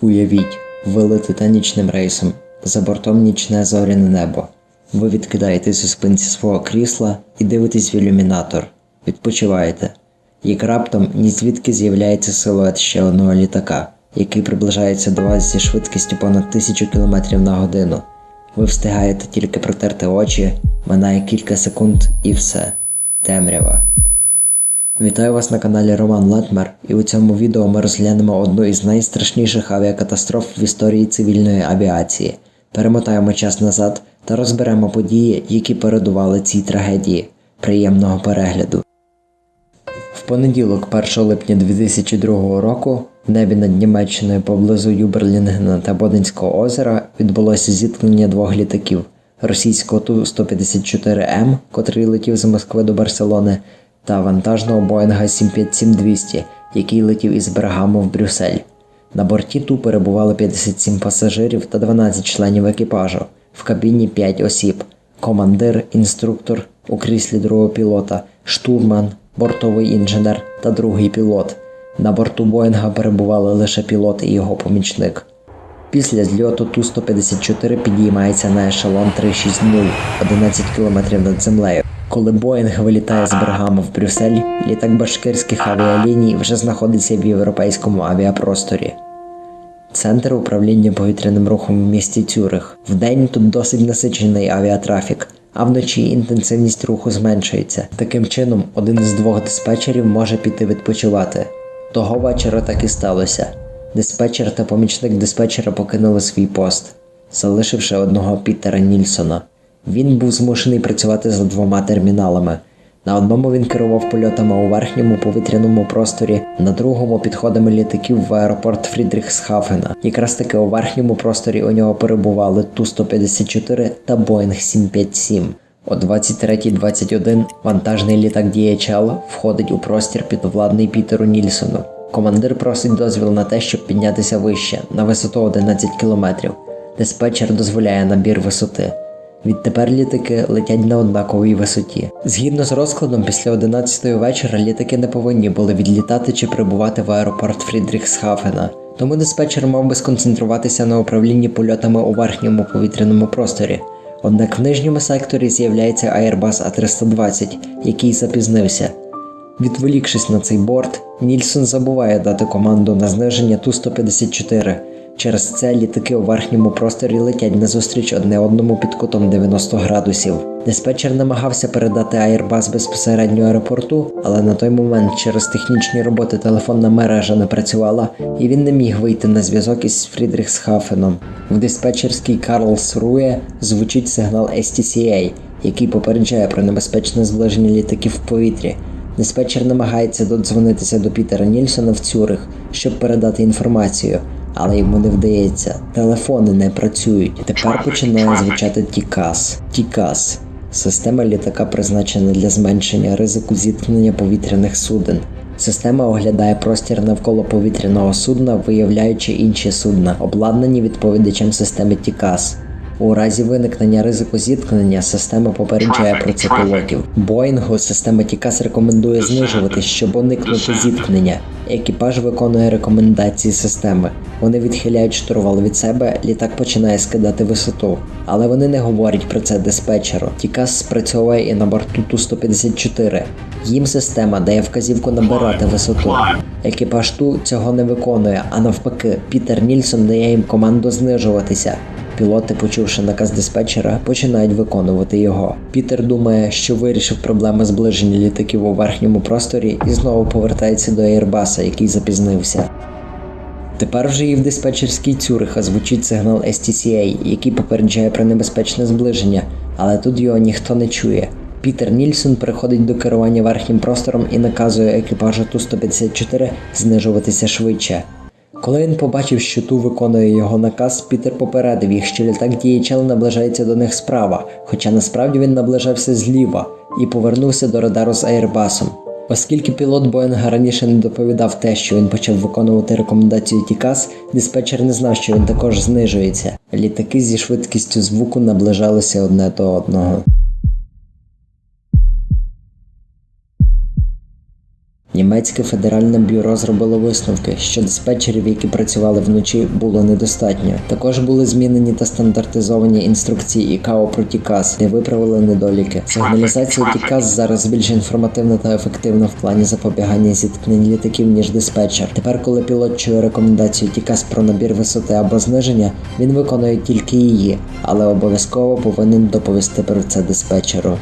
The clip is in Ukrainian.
Уявіть, ви летите нічним рейсом, за бортом нічне зоряне небо. Ви відкидаєтесь у спинці свого крісла і дивитесь в ілюмінатор. Відпочиваєте. Як раптом ні звідки з'являється силует ще одного літака, який приближається до вас зі швидкістю понад 1000 км на годину. Ви встигаєте тільки протерти очі, минає кілька секунд і все. Темрява. Вітаю вас на каналі Роман Летмер, і у цьому відео ми розглянемо одну із найстрашніших авіакатастроф в історії цивільної авіації. Перемотаємо час назад та розберемо події, які передували цій трагедії. Приємного перегляду. В понеділок, 1 липня 2002 року, в небі над Німеччиною поблизу Юберлінгена та Боденського озера відбулося зіткнення двох літаків російського Ту-154М, котрий летів з Москви до Барселони, та вантажного Боїнга 757-200, який летів із Бергаму в Брюссель. На борті Ту перебували 57 пасажирів та 12 членів екіпажу, в кабіні 5 осіб: командир, інструктор у кріслі другого пілота, штурман, бортовий інженер та другий пілот. На борту Боїнга перебували лише пілот і його помічник. Після зльоту Ту-154 підіймається на ешелон 360 11 км над землею. Коли Боїнг вилітає з Бергаму в Брюссель, літак башкирських авіаліній вже знаходиться в європейському авіапросторі. Центр управління повітряним рухом в місті Цюрих. Вдень тут досить насичений авіатрафік, а вночі інтенсивність руху зменшується. Таким чином, один з двох диспетчерів може піти відпочивати. Того вечора так і сталося. Диспетчер та помічник диспетчера покинули свій пост, залишивши одного Пітера Нільсона. Він був змушений працювати за двома терміналами. На одному він керував польотами у верхньому повітряному просторі, на другому підходами літаків в аеропорт Фрідріхсхафена. Якраз таки у верхньому просторі у нього перебували Ту-154 та Боїнг 757. О 23.21 вантажний літак DHL входить у простір підвладний Пітеру Нільсону. Командир просить дозвіл на те, щоб піднятися вище на висоту 11 км. Диспетчер дозволяє набір висоти. Відтепер літаки летять на однаковій висоті. Згідно з розкладом, після 11 вечора літаки не повинні були відлітати чи прибувати в аеропорт Фрідріхсхафена. Тому диспетчер мав би сконцентруватися на управлінні польотами у верхньому повітряному просторі. Однак в нижньому секторі з'являється Airbus A320, який запізнився. Відволікшись на цей борт, Нільсон забуває дати команду на зниження Ту-154. Через це літаки у верхньому просторі летять назустріч одне одному під кутом 90 градусів. Диспетчер намагався передати Airbus безпосередньо аеропорту, але на той момент через технічні роботи телефонна мережа не працювала, і він не міг вийти на зв'язок із Фрідріхсхафеном. В диспетчерській Карлсрує звучить сигнал STCA, який попереджає про небезпечне зближення літаків в повітрі. Диспетчер намагається додзвонитися до Пітера Нільсона в Цюрих, щоб передати інформацію, але йому не вдається. Телефони не працюють. Тепер починає звучати Тікас. Тікас. Система літака призначена для зменшення ризику зіткнення повітряних суден. Система оглядає простір навколо повітряного судна, виявляючи інші судна, обладнані відповідачем системи Тікас. У разі виникнення ризику зіткнення система попереджає про це пілотів. Боїнгу система Тікас рекомендує знижувати, щоб уникнути зіткнення. Екіпаж виконує рекомендації системи. Вони відхиляють штурвал від себе, літак починає скидати висоту. Але вони не говорять про це диспетчеру. Тікас спрацьовує і на борту Ту-154. Їм система дає вказівку набирати висоту. Екіпаж Ту цього не виконує, а навпаки, Пітер Нільсон дає їм команду знижуватися. Пілоти, почувши наказ диспетчера, починають виконувати його. Пітер думає, що вирішив проблему зближення літаків у верхньому просторі і знову повертається до Airbus, який запізнився. Тепер вже і в диспетчерській Цюриха звучить сигнал STCA, який попереджає про небезпечне зближення, але тут його ніхто не чує. Пітер Нільсон переходить до керування верхнім простором і наказує екіпажу Ту-154 знижуватися швидше. Коли він побачив, що Ту виконує його наказ, Пітер попередив їх, що літак DHL наближається до них справа, хоча насправді він наближався зліва і повернувся до радару з Airbus. Оскільки пілот Боїнга раніше не доповідав те, що він почав виконувати рекомендацію Тікас, диспетчер не знав, що він також знижується. Літаки зі швидкістю звуку наближалися одне до одного. Німецьке федеральне бюро зробило висновки, що диспетчерів, які працювали вночі, було недостатньо. Також були змінені та стандартизовані інструкції ІКАО про ТІКАС, де виправили недоліки. Сигналізація ТІКАС зараз більш інформативна та ефективна в плані запобігання зіткнень літаків, ніж диспетчер. Тепер, коли пілот чує рекомендацію ТІКАС про набір висоти або зниження, він виконує тільки її, але обов'язково повинен доповісти про це диспетчеру.